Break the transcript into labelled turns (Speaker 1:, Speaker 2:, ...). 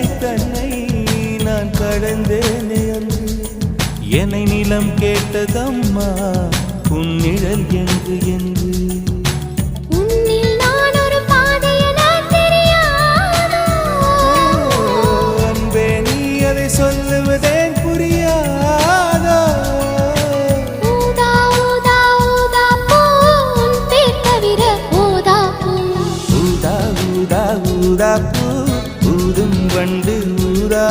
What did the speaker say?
Speaker 1: அலை தன்னை நான் கடந்தேனே அன்று. என்னை நிலம் கேட்டதம்மா உன்னிழல் என்று என்று.
Speaker 2: உன்னில்
Speaker 1: வண்டு ஊதா